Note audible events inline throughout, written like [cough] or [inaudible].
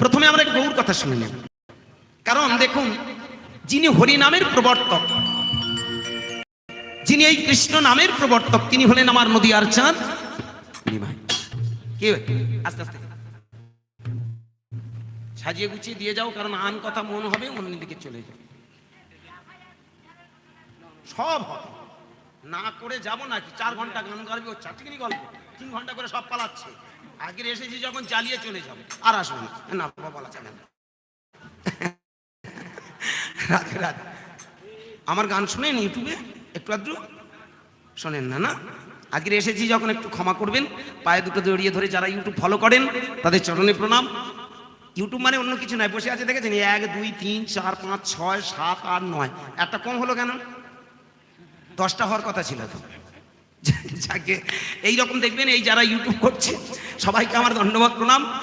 প্রথমে আমরা গৌর কথা শুনে নেব। কারণ দেখুন, যিনি হরিনামের প্রবর্তক, যিনি এই কৃষ্ণ নামের প্রবর্তক, তিনি হলেন আমার নদী আর চাঁদ। কে আস্তে আস্তে। সাজিয়ে গুছিয়ে দিয়ে যাও, কারণ আন কথা মন হবে অন্যদিকে চলে যাবে সব হবে। না করে যাব নাকি? চার ঘণ্টা গান গাইবে, ও চারটিখানি গল্প। তিন ঘণ্টা করে সব পালাচ্ছে। আগের এসেছি যখন চালিয়ে চলে যাব, আর আসব না। বাবা, বলা যাবে না। রাধে রাধে। আমার গান শোনেন ইউটিউবে? একটু আধটু? শোনেন না না? আজকে এসেছি যখন একটু ক্ষমা করবেন, পায়ে দুটো জড়িয়ে ধরে যারা ইউটিউব ফলো করেন, তাদের চরণে প্রণাম। ইউটিউব মানে অন্য কিছু নয়, বসে আছে, দেখেছেন? এক, দুই, তিন, চার, পাঁচ, ছয়, সাত, আট, নয়। একটা কম হলো কেন? দশটা হওয়ার কথা ছিল তো। যাকে এইরকম দেখবেন, এই যারা ইউটিউব করছে, সবাইকে আমার ধন্যবাদ, প্রণাম।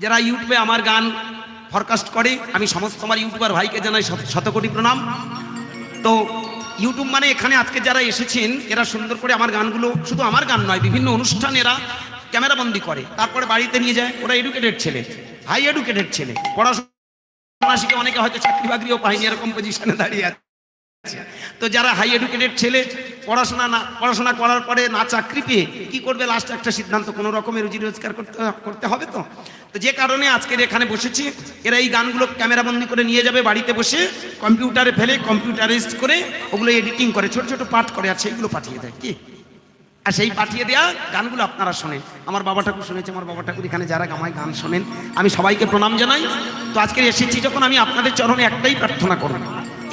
যারা ইউটিউবে আমার গান ফরকাস্ট করে, আমি সমস্ত আমার ইউটিউবার ভাইকে জানাই শত- শতকোটি প্রণাম। তো ইউটিউব মানে এখানে আজকে যারা এসেছেন, এরা সুন্দর করে আমার গানগুলো, শুধু আমার গান নয়, বিভিন্ন অনুষ্ঠান এরা ক্যামেরাবন্দি করে। তারপরে বাড়িতে নিয়ে যায়, ওরা এডুকেটেড ছেলে হাই এডুকেটেড ছেলে। পড়াশোনা শিখে অনেকে হয়তো চাকরি বাকরিও পায়নি, এরকম পজিশনে দাঁড়িয়ে আছে। তো যারা হাই এডুকেটেড ছেলে পড়াশোনা না, পড়াশোনা করার পরে না চাকরি পেয়ে কী করবে? লাস্ট একটা সিদ্ধান্ত, কোনো রকমের রুজি রোজগার করতে করতে হবে তো? তো যে কারণে আজকের এখানে বসেছি। এরা এই গানগুলো ক্যামেরাবন্দি করে নিয়ে যাবে বাড়িতে বসে, কম্পিউটারে ফেলে কম্পিউটারাইজ করে ওগুলো এডিটিং করে, ছোট ছোট পার্ট করে আর সেইগুলো পাঠিয়ে দেয়, কি? আর সেই পাঠিয়ে দেওয়া গানগুলো আপনারা শোনেন। আমার বাবা ঠাকুর শুনেছে, আমার বাবা ঠাকুর এখানে যারা গামায় গান শোনেন, আমি সবাইকে প্রণাম জানাই। তো আজকে এসেছি যখন আমি আপনাদের চরণে একটাই প্রার্থনা করব,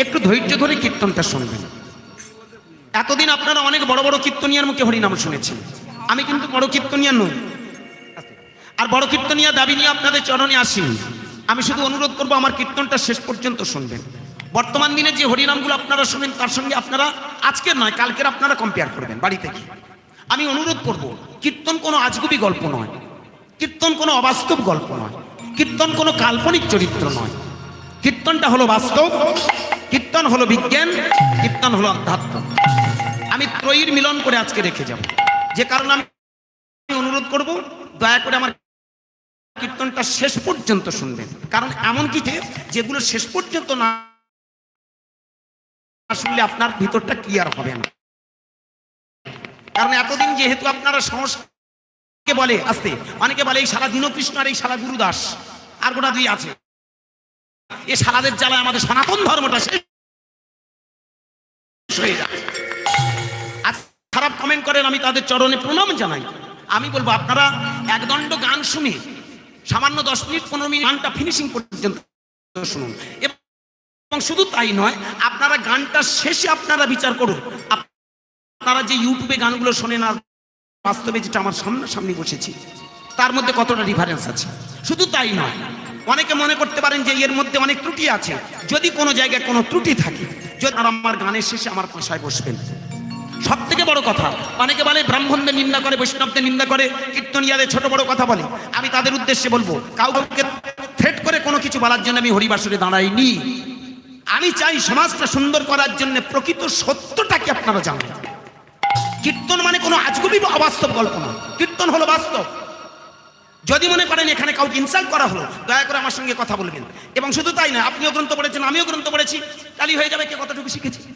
একটু ধৈর্য ধরে কীর্তনটা শুনবেন। এতদিন আপনারা অনেক বড় বড় কীর্তনিয়ার মুখে হরিনাম শুনেছেন। আমি কিন্তু বড় কীর্তনিয়া নই। আর বড় কীর্তনিয়া দাবি নিয়ে আপনাদের চরণে আসি। আমি শুধু অনুরোধ করব আমার কীর্তনটা শেষ পর্যন্ত শুনবেন। বর্তমান দিনে যে হরিনামগুলো আপনারা শুনেন, তার সঙ্গে আপনারা আজকের নয়, কালকের আপনারা কম্পেয়ার করবেন বাড়িতে গিয়ে। আমি অনুরোধ করব, কীর্তন কোনো আজগুবি গল্প নয়। কীর্তন কোনো অবাস্তব গল্প নয়। কীর্তন কোনো কাল্পনিক চরিত্র নয়। কীর্তনটা হলো বাস্তব, কীর্তন হলো বিজ্ঞান, কীর্তন হলো অধ্যাত্ম আমি ত্রয়ীর মিলন করে আজকে রেখে যাব। যে কারণে আমি অনুরোধ করব, দয়া করে আমার কীর্তনটা শেষ পর্যন্ত শুনবেন। কারণ এমন কিছু যেগুলো শেষ পর্যন্ত না শুনলে আপনার ভিতরটা ক্লিয়ার হবে না। কারণ এতদিন যেহেতু আপনারা সংস্কারকে বলে, আসতে, অনেকে বলে, এই সারা দীনকৃষ্ণ আর এই সারা গুরুদাস, আর গোটা দুই আছে। এ সারাদের জ্বালায় আমাদের সনাতন ধর্মটা শেষ হয়ে যায়। খারাপ কমেন্ট করেন, আমি তাদের চরণে প্রণাম জানাই। আমি বলব, আপনারা একদণ্ড গান শুনে সামান্য দশ মিনিট, পনেরো মিনিট গানটা ফিনিশিং পর্যন্ত শুনুন। এবং শুধু তাই নয়, আপনারা গানটা শেষে আপনারা বিচার করুন। আপনারা যে ইউটিউবে গানগুলো শোনেন আর বাস্তবে যেটা আমার সামনাসামনি বসেছি, তার মধ্যে কতটা ডিফারেন্স আছে? শুধু তাই নয়, অনেকে মনে করতে পারেন যে এর মধ্যে অনেক ত্রুটি আছে। যদি কোনো জায়গায় কোনো ত্রুটি থাকে, যদি আমার গানের শেষে আমার পাশায় বসবেন। সব থেকে বড় কথা। অনেকে বলে, ব্রাহ্মণদের নিন্দা করে, বৈষ্ণবদের নিন্দা করে, কীর্তনিয়াদের ছোট বড় কথা বলে। আমি তাদের উদ্দেশ্যে বলব, কাউকে থ্রেট করে কোনো কিছু বলার জন্য আমি হরিবাসরে দাঁড়াইনি। আমি চাই সমাজটা সুন্দর করার জন্য প্রকৃত সত্যটাকে আপনারা জানেন। কীর্তন মানে কোনো আজগুবি অবাস্তব গল্প না। কীর্তন হলো বাস্তব। যদি মনে করেন এখানে কাউকে ইনসাল্ট করা হলো, দয়া করে আমার সঙ্গে কথা বলবেন। এবং শুধু তাই না আপনিও গ্রন্থ পড়েছেন, আমিও গ্রন্থ পড়েছি, তালি হয়ে যাবে কে কতটুকু শিখেছি।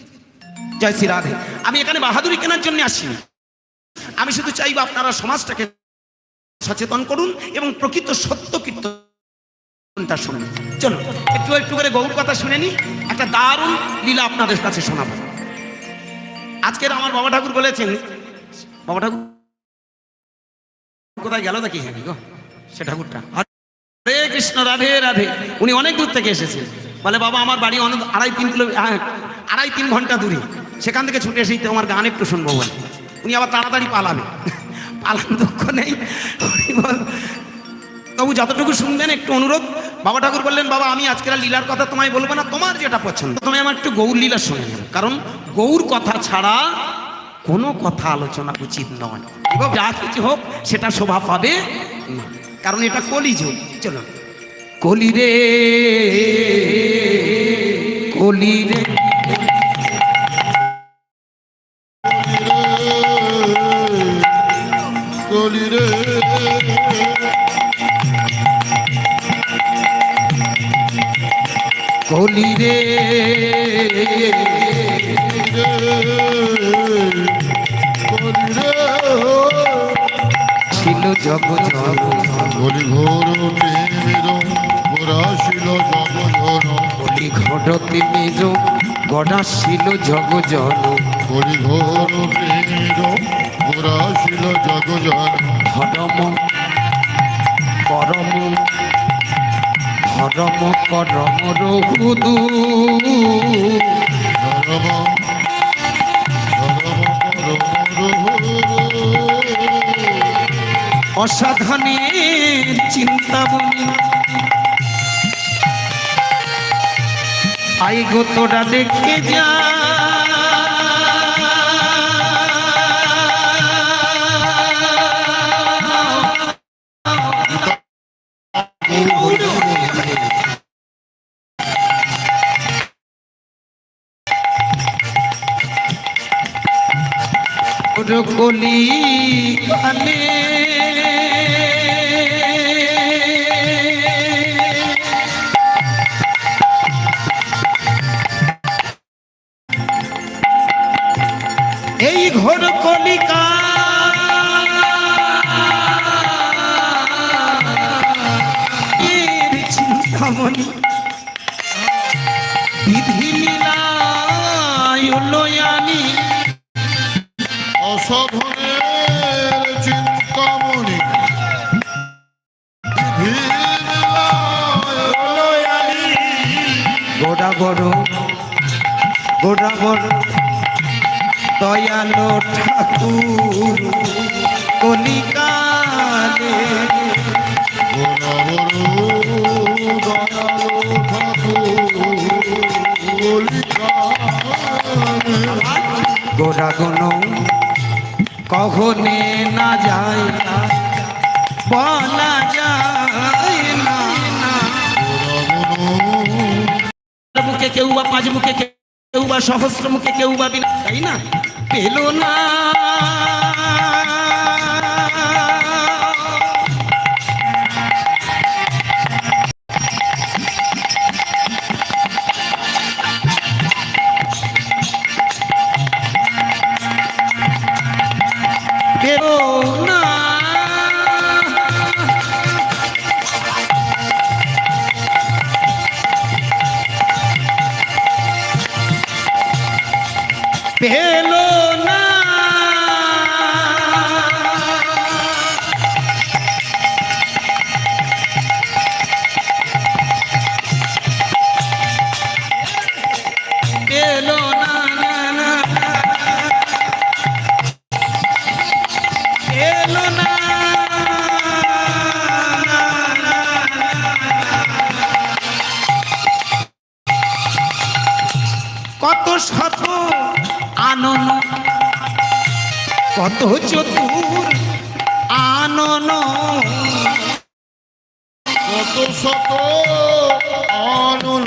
জয় শ্রী রাধে। আমি এখানে বাহাদুরি কেনার জন্য আসিনি। আমি শুধু চাইব আপনারা সমাজটাকে সচেতন করুন এবং প্রকৃত সত্য কীর্তনটা শুনুন। চলো একটু একটু করে গৌর কথা শুনে নি একটা দারুণ লীলা আপনাদের কাছে শোনাবো। আজকের আমার বাবা ঠাকুর বলেছেন, বাবা ঠাকুর কোথায় গেল নাকি? জানি গো, সে ঠাকুরটা। হরে কৃষ্ণ, রাধে রাধে। উনি অনেক দূর থেকে এসেছেন। বলে, বাবা, আমার বাড়ি অনেক, আড়াই তিন কিলো আড়াই তিন ঘণ্টা দূরে। সেখান থেকে ছুটে এসেই তোমার গান একটু শুনব বলে। উনি আবার তাড়াতাড়ি পালাবে। পালান দুঃখ নেই। তবু যতটুকু শুনবেন, একটু অনুরোধ। বাবা ঠাকুর বললেন, বাবা, আমি আজকের লীলার কথা তোমায় বলব না, তোমার যেটা পছন্দ তুমি আমার একটু গৌর লীলা শুনে নেব। কারণ গৌর কথা ছাড়া কোনো কথা আলোচনা উচিত নয়। এবং যা কিছু হোক, সেটা শোভা পাবে না। কারণ এটা কলিযুগ। চলো। কলি রে কলি রে। ঘটতে মেজ গড়া ছিল জগজন বলি ঘোর প্রেমের গোরাশিল জগজন ধরম করম ধরম করম রহুদু ধর্ম অসাধনের চিন্তা আই গো তোরা দেখে যা। কলি কালে ঘোর কলিকা। চিন্তামণি। বিধি লীলায় লয়ানি অসাধনের চিন্তামণি। গোড়া বড় গোড়া বড় দয়ালো ঠাকুর, কলিকালে গোড়া গুণ কখনে না যায় না, বলা যায় না। মুখে কেউ বা পাঁচ মুখে কেউ বা সহস্র মুখে কেউ বা বিনা, তাই না? পেল না। পেল না। কত চতুর আনন কত শত আনন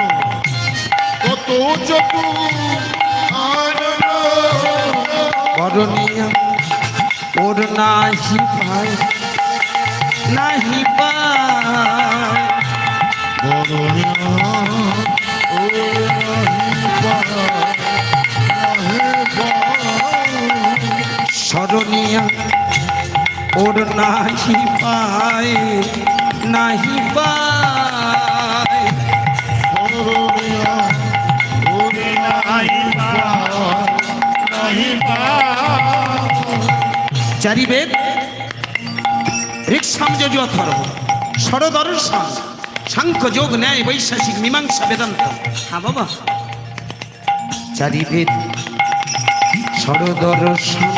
কত চতু আনন করণীয় ওর নাহি পায় নাহি পায়। বরণিয়া স্মরণীয় ওর নাহি পায় নাহি পায়। বরণিয়া নাহি নাহি চারিবেদ ঋক্সাম যজু অথর্ব ষড়দর্শন সাংখ্য যোগ ন্যায় বৈশাসিক মীমাংসা বেদান্ত। হ্যাঁ বাবা। চারিবেদ ষড়দর্শন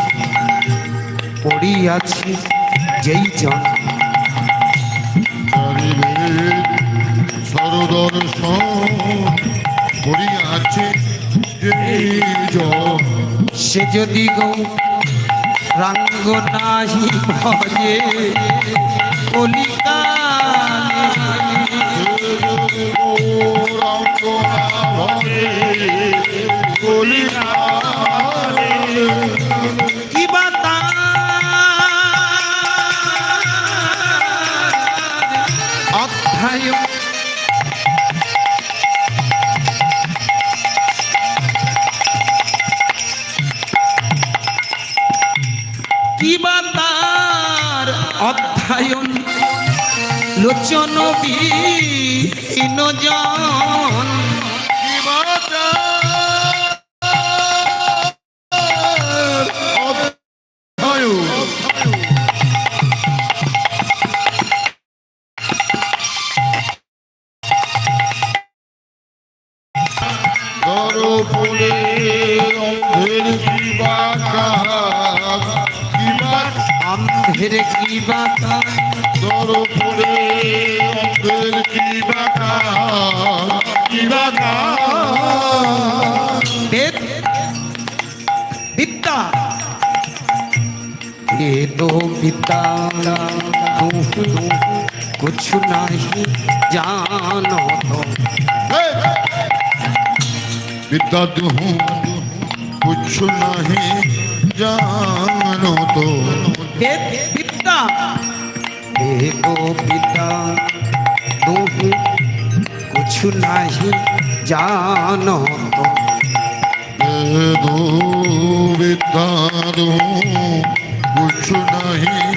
পড়িয়াছে যেই জন সরদর্শন করিয়াছে সে যদি গৌ রাঙ্গ নাহি ভজে কলিকালে লোচন জন। অন্ধের কি বাতা দরপুরে অন্ধের কিবা কাজ কিবা কাজ বেদ বিদ্যা বেদ বিদ্যা कुछ नहीं जानो तो विद्या हूँ कुछ नहीं जानो तो वेद विद्या वेदो विद्या तू कुछ नहीं जानो तो वेदो विद्या हूँ कुछ नहीं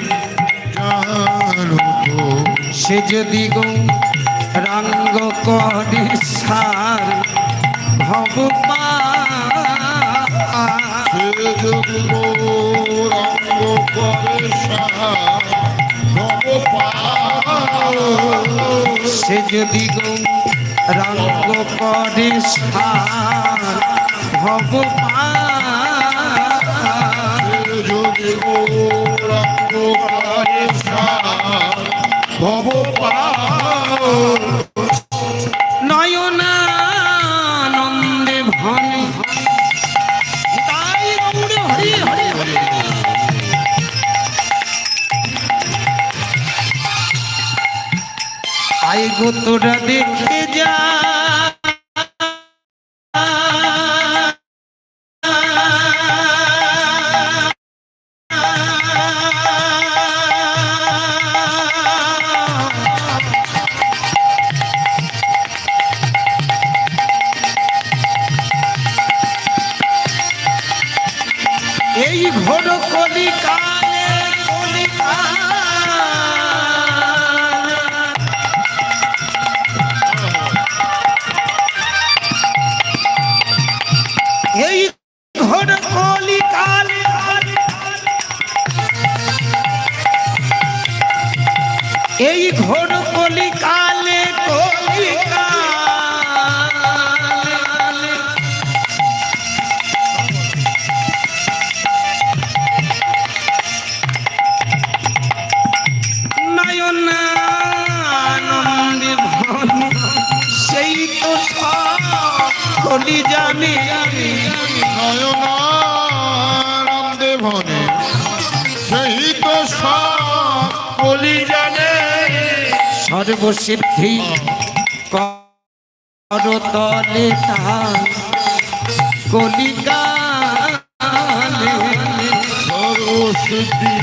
जानो तो সে যদি গো রাঙ্গ করে সার ভগবান সে যদি রঙ্গ করে ভগপাল সে যদি গো রঙ্গ করে সার ভগবান। যদি ভগপাল নয়নানন্দে আয় গো তোরা দেখে যা। সর্বসিদ্ধি করতলে সর্বসিদ্ধি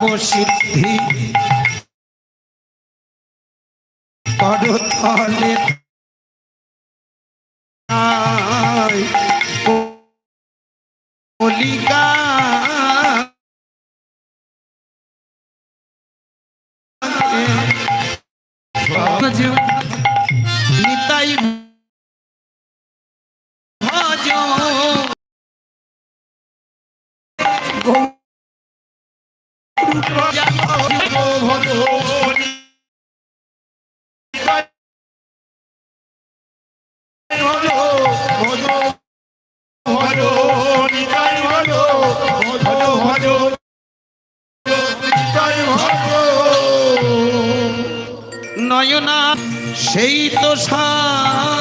সর্বসিদ্ধি করতলে কলিকা নয়না সেই তো সকলি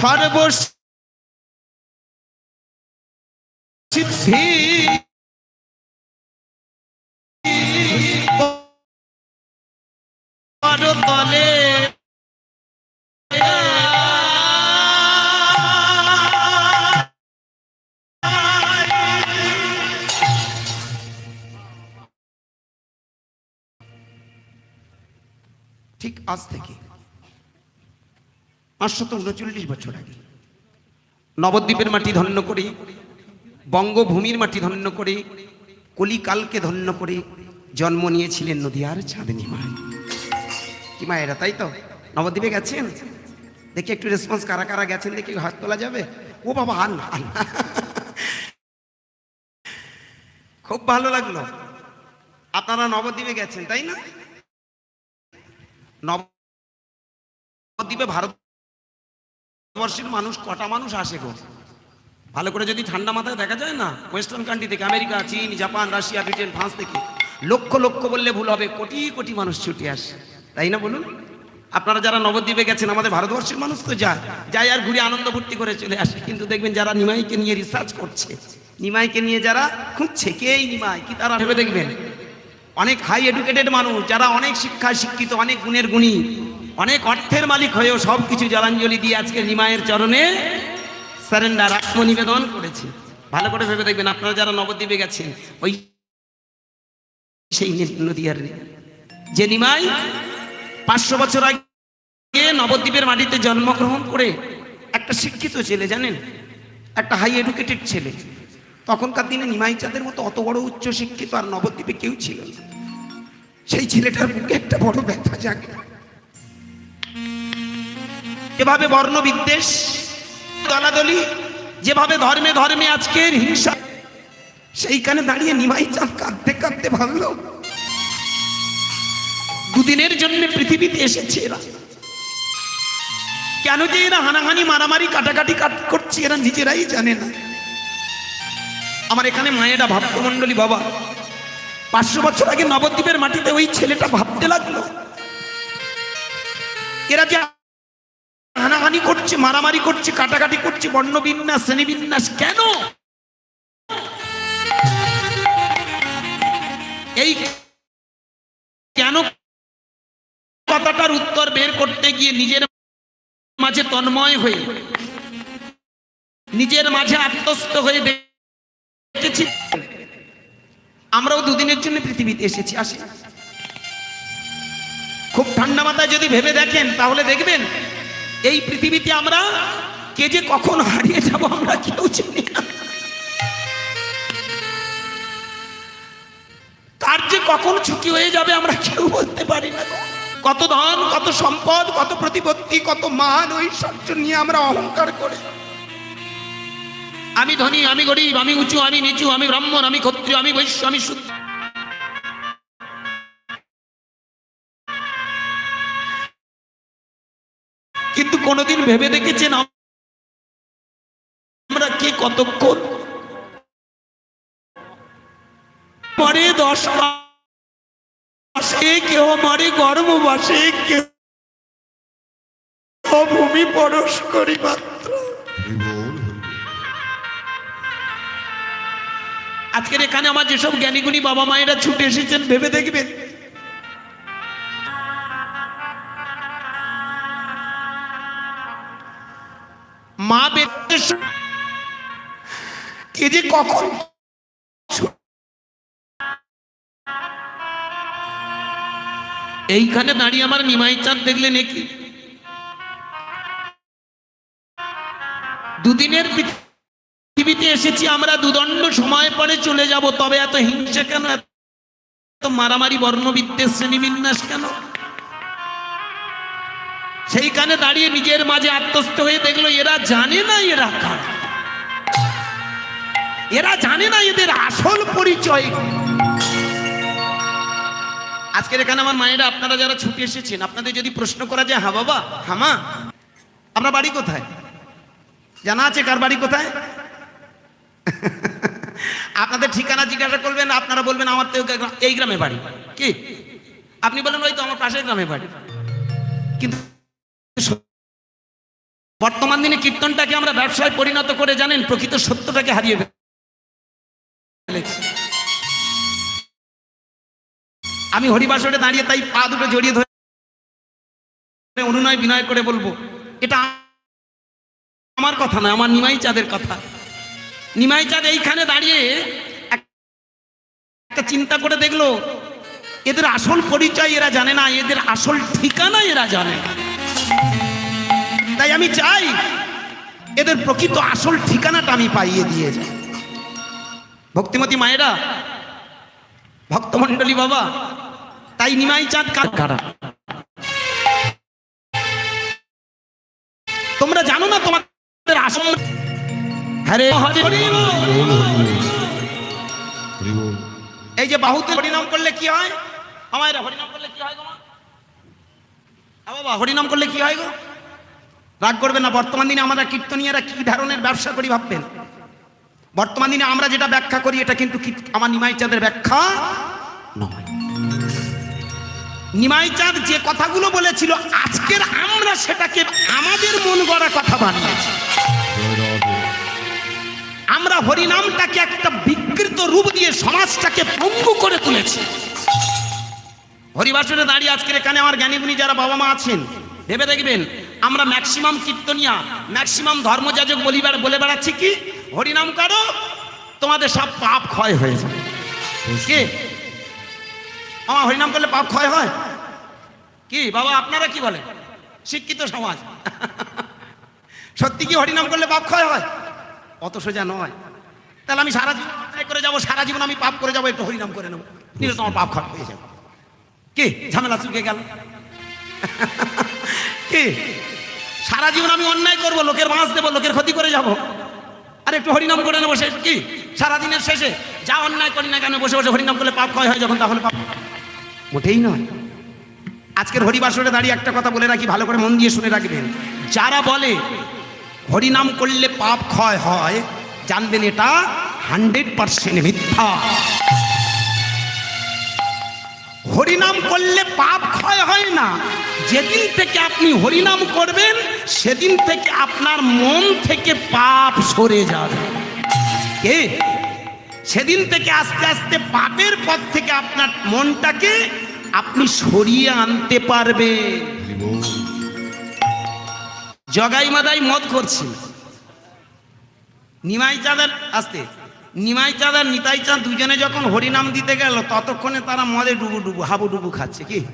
সর্ব সিদ্ধি তলে ঠিক আজ থেকে। পাঁচশত উনচল্লিশ বছর আগে। নবদ্বীপের মাটি ধন্য করে, বঙ্গভূমির মাটি ধন্য করে, কলিকালকে ধন্য করে জন্ম নিয়েছিলেন নদিয়ার চাঁদনী মায় কি মায়েরা তাই তো? নবদ্বীপে গেছেন? দেখি একটু রেসপন্স কারা কারা গেছেন, দেখি হাত তোলা যাবে? ও বাবা আর না খুব ভালো লাগল। আপনারা নবদ্বীপে গেছেন, তাই না? নবদ্বীপে ভারতবর্ষের মানুষ, কটা মানুষ আসে গো? ভালো করে যদি ঠান্ডা মাথায় দেখা যায় না ওয়েস্টার্ন কান্ট্রি থেকে আমেরিকা, চীন, জাপান, রাশিয়া, ব্রিটেন, ফ্রান্স থেকে লক্ষ লক্ষ বললে ভুল হবে, কোটি কোটি মানুষ ছুটে আসে। তাই না বলুন? আপনারা যারা নবদ্বীপে গেছেন, আমাদের ভারতবর্ষের মানুষ তো যায়। যায় আর ঘুরে আনন্দ ফুর্তি করে চলে আসে। কিন্তু দেখবেন যারা নিমাইকে নিয়ে রিসার্চ করছে, নিমাইকে নিয়ে যারা খুঁজছে কে এই নিমাই? কি তারা ভেবে দেখবেন? অনেক হাই এডুকেটেড মানুষ, যারা অনেক শিক্ষায় শিক্ষিত, অনেক গুণের গুণী। অনেক অর্থের মালিক হয়েও সব কিছু জলাঞ্জলি দিয়ে আজকে নিমায়ের চরণে সারেন্ডার আত্মনিবেদন করেছে। ভালো করে ভেবে দেখবেন, আপনারা যারা নবদ্বীপে গেছেন, ওই সেই নদীয়ার যে নিমাই পাঁচশো বছর আগে নবদ্বীপের মাটিতে জন্মগ্রহণ করে একটা শিক্ষিত ছেলে, জানেন? একটা হাই এডুকেটেড ছেলে। তখনকার দিনে নিমাই চাঁদের মতো অত বড় উচ্চ শিক্ষিত আর নবদ্বীপে কেউ ছিল সেই ছেলেটার বুকে একটা বড় ব্যথা জাগে। যেভাবে বর্ণ বিদ্বেষ দলাদলি, যেভাবে ধর্মে ধর্মে আজকের হিংসা, সেইখানে দাঁড়িয়ে নিমাই চাঁদ কাঁদতে কাঁদতে ভাবলো দুদিনের জন্য পৃথিবীতে এসেছে এরা। কেন যে এরা হানাহানি, মারামারি, কাটাকাটি কাট করছে, এরা নিজেরাই জানে না। আমার এখানে মায়েরা ভাবমণ্ডলী বাবা। পাঁচশো বছর আগে নবদ্বীপের মাটিতে ওই ছেলেটা ভাবতে লাগল। এরা যে হানাহানি করছে, মারামারি করছে, কাটাকাটি করছে, বর্ণবিন্যাস, শ্রেণীবিন্যাস, কেন? এই কেন কথাটার উত্তর বের করতে গিয়ে নিজের মাঝে তন্ময় হয়ে, নিজের মাঝে আত্মস্থ হয়ে দেখেছি। আমরাও দুদিনের জন্য পৃথিবীতে এসেছি, আসি। খুব ঠান্ডা মাথায় যদি ভেবে দেখেন, তাহলে দেখবেন এই পৃথিবীতে আমরা কে যে কখন হারিয়ে যাব আমরা কেউ চিনি না। কার যে কখন ছুটি হয়ে যাবে আমরা কেউ বলতে পারি না কত ধন, কত সম্পদ, কত প্রতিপত্তি, কত মান ঐশ্বর্য নিয়ে আমরা অহংকার করে। আমি ধনী, আমি গরিব, আমি উঁচু, আমি নিচু, আমি ব্রাহ্মণ, আমি ক্ষত্রিয়, আমি বৈশ্য, আমি শুদ্ধ। কোনোদিন ভেবে দেখেছেন আমরা কে কতক্ষণ? পরে দশ মাসে কেউ ভূমি পরশ করি মাত্র। আজকের এখানে আমার যেসব জ্ঞানীগুণী বাবা মায়েরা ছুটে এসেছেন, ভেবে দেখবেন? মা কে যে কখন এইখানে দাঁড়িয়ে আমার নিমাই চাঁদ দেখলেন কি দুদিনের পৃথিবীতে এসেছি, আমরা দুদণ্ড সময় পরে চলে যাব, তবে এত হিংসা কেন? এত মারামারি, বর্ণবিদ্বেষ, শ্রেণীবিন্যাস কেন? সেইখানে দাঁড়িয়ে নিজের মাঝে আত্মস্থ হয়ে দেখল, এরা জানে না এরা কার। এরা জানে না এদের আসল পরিচয় আজকের এখানে আমার মায়েরা, আপনারা যারা ছুটে এসেছেন, আপনাদের যদি প্রশ্ন করা যায় হা বাবা হামা আমরা বাড়ি কোথায়? জানা আছে কার বাড়ি কোথায়? [laughs] আপনাদের ঠিকানা জিজ্ঞাসা করবেন, আপনারা বলবেন, আমার তো এই গ্রামে বাড়ি। কি? আপনি বলেন, ওই তো আমার পাশের গ্রামে বাড়ি। কিন্তু বর্তমান দিনে কীর্তনটাকে আমরা ব্যবসায় পরিণত করে জানেন, প্রকৃত সত্যটাকে হারিয়ে ফেলেছি আমি হরিবাসরে দাঁড়িয়ে তাই পা দুটো জড়িয়ে ধরে অনুনয় বিনয় করে বলব, এটা আমার কথা নয়, আমার নিমাই চাঁদের কথা নিমাই চাঁদ এইখানে দাঁড়িয়ে একটা চিন্তা করে দেখল, এদের আসল পরিচয় এরা জানে না, এদের আসল ঠিকানা এরা জানে না। তাই আমি চাই এদের প্রকৃত আসল ঠিকানাটা আমি পাইয়ে দিয়ে যাই ভক্তিমতী মায়েরা ভক্তমণ্ডলী বাবা তাই নিমাই চাঁদ কার- তোমরা জানো না তোমাদের আসল হরে। এই যে বাহুতে হরিনাম করলে কি হয় আমার হরিনাম করলে কি হয়? হ্যাঁ বাবা, হরিনাম করলে কি হয় গো? রাগ করবে না, বর্তমান দিনে আমরা কীর্তনীয়রা কি ধরনের ব্যবসা করি ভাববেন? বর্তমান দিনে আমরা যেটা ব্যাখ্যা করি, এটা কিন্তু আমার নিমাই চাঁদের ব্যাখ্যা নয়। নিমাই চাঁদ যে কথাগুলো বলেছিল, আজকের আমরা সেটাকে আমাদের মন গড়া কথা বানিয়েছি। আমরা হরিনামটাকে একটা বিকৃত রূপ দিয়ে সমাজটাকে পঙ্গু করে তুলেছি। হরিবাসনে দাঁড়িয়ে আজকের এখানে আমার জ্ঞানীগুণী যারা বাবা মা আছেন, ভেবে দেখবেন আমরা ম্যাক্সিমাম কীর্তনিয়া, ম্যাক্সিমাম ধর্মযাজক বলি বলে বেড়াচ্ছি কি? হরিনাম করো, তোমাদের সব পাপ ক্ষয় হয়ে যাবে। কে? আমার হরিনাম করলে পাপ ক্ষয় হয়? কি? বাবা, আপনারা কি বলেন? শিক্ষিত সমাজ। সত্যি কি হরিনাম করলে পাপ ক্ষয় হয়? অত সোজা নয়। তাহলে আমি সারা জীবন করে যাব, সারা জীবন আমি পাপ করে যাব, একটু হরিনাম করে নেব। নিলে তোমার পাপ খারাপ হয়ে যাবে। কি? ঝামেলা চুকে গেল। [laughs] কি? সারা জীবন আমি অন্যায় করব, লোকের বাঁশ দেবো, লোকের ক্ষতি করে যাব। আর একটু হরিনাম করে নেব শেষ, কি? সারাদিনের শেষে যা অন্যায় করি না কেন, বসে বসে হরিনাম করলে পাপ ক্ষয় হয় যখন, তাহলে পাপ। মোটেই নয়। আজকের হরিবাসরে দাঁড়িয়ে একটা কথা বলে রাখি, ভালো করে মন দিয়ে শুনে রাখবেন। যারা বলে হরিনাম করলে পাপ ক্ষয় হয়, জানবেন এটা হান্ড্রেড পার্সেন্ট মিথ্যা। হরিনাম করলে পাপ ক্ষয় হয় না। যেদিন থেকে আপনি হরিনাম করবেন, সেদিন থেকে আপনার মন থেকে পাপ সরে যাবে। কে? সেদিন থেকে আস্তে আস্তে পাপের পথ থেকে আপনার মনটাকে আপনি সরিয়ে আনতে পারবে জগাই মাদাই মদ করছি। নিমাই চাঁদের আসতে। নিমাই চাঁদ আর নিতাই চাঁদ দুজনে যখন হরিনাম দিতে গেল, ততক্ষণে তারা মদে ডুবু ডুবু হাবু ডুবু খাচ্ছে কি?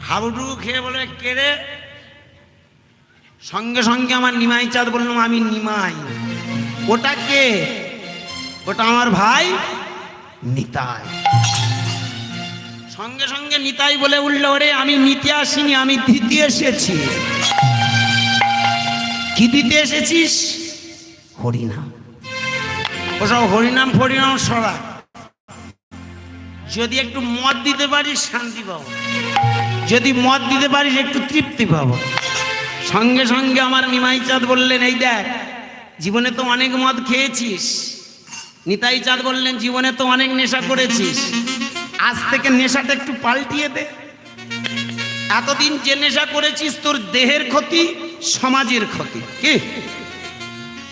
হাবু ডুবু খেয়ে বলে কেড়ে সঙ্গে সঙ্গে আমার নিমাই চাঁদ বললাম আমি নিমাই। ওটা কে? ওটা আমার ভাই নিতাই। সঙ্গে সঙ্গে নিতাই বলে উঠল, ওরে, আমি নিতে আসিনি, আমি দিতে এসেছি। কি দিতে এসেছিস? হরিনাম। ওসব হরিনাম ফরিনাম সরা যদি একটু মদ দিতে পারিস, শান্তি পাবো। যদি মদ দিতে পারিস, একটু তৃপ্তি পাবো। সঙ্গে সঙ্গে আমার নিমাই চাঁদ বললেন, এই দেখ, জীবনে তো অনেক মদ খেয়েছিস। নিতাই চাঁদ বললেন, জীবনে তো অনেক নেশা করেছিস। আজ থেকে নেশাটা একটু পাল্টিয়ে দে। এতদিন যে নেশা করেছিস, তোর দেহের ক্ষতি, সমাজের ক্ষতি। কি?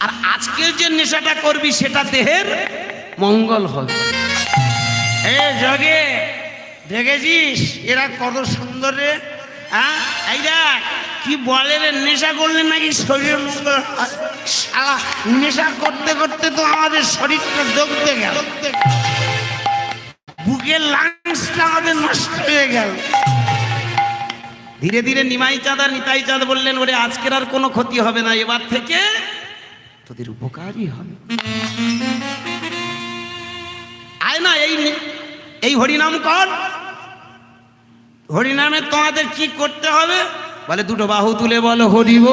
আর আজকে যে নেশাটা করবি, সেটা দেহের মঙ্গল হবে। এ জগে, দেখেছিস? এরা কত সুন্দর রে হ্যাঁ? কি বলে রে, নেশা করলে নাকি শরীর মঙ্গল নেশা করতে করতে তো আমাদের শরীরটা দগতে গেল। বুকের লাংসটা আমাদের নষ্ট হয়ে গেল। ধীরে ধীরে নিমাই চাঁদ নিতাই চাঁদ বললেন, ওরে, আজকের আর কোনো ক্ষতি হবে না। এবার থেকে তোদের উপকারই হবে। আয় না, এই এই হরিনাম কর। হরিনামে তোমাদের কি করতে হবে? বলে দুটো বাহু তুলে বলো, হরিব